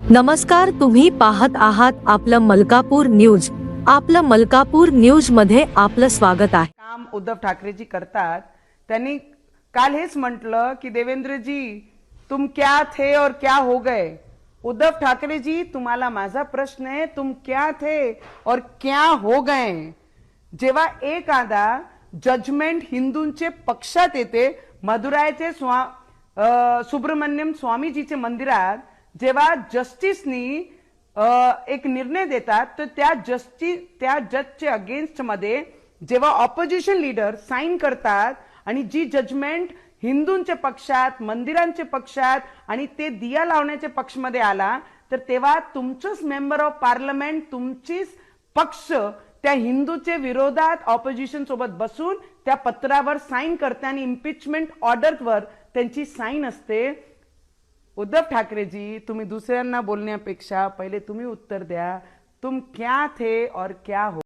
नमस्कार तुम्ही पाहत आहात आपलं मलकापूर न्यूज. आपलं मलकापूर न्यूजमध्ये आपलं स्वागत आहे. काम उद्धव ठाकरेजी करतात. त्यांनी काल हेच म्हटलं की देवेंद्रजी तुम क्या थे और क्या हो गए? उद्धव ठाकरेजी तुम्हाला माझा प्रश्न आहे तुम क्या थे और क्या हो गए? जेव्हा एखादा जजमेंट हिंदूंचे पक्षात येते मदुरायचे स्वा सुब्रमण्यम स्वामीजीचे मंदिरात जेव्हा जस्टिसनी एक निर्णय देतात तर त्या जस्टिस त्या जजचे अगेन्स्टमध्ये जेव्हा ऑपोजिशन लीडर साईन करतात आणि जी जजमेंट हिंदूंच्या पक्षात मंदिरांच्या पक्षात आणि ते दिया लावण्याच्या पक्षमध्ये आला तर तेव्हा तुमचंच मेंबर ऑफ पार्लमेंट तुमचीच पक्ष त्या हिंदूचे विरोधात ऑपोजिशन सोबत बसून त्या पत्रावर साईन करते आणि इम्पिचमेंट ऑर्डरवर त्यांची साईन असते. उद्धव ठाकरेजी तुम्ही दुसऱ्यांना बोलण्यापेक्षा पहिले तुम्ही उत्तर द्या. तुम क्या थे और क्या हो?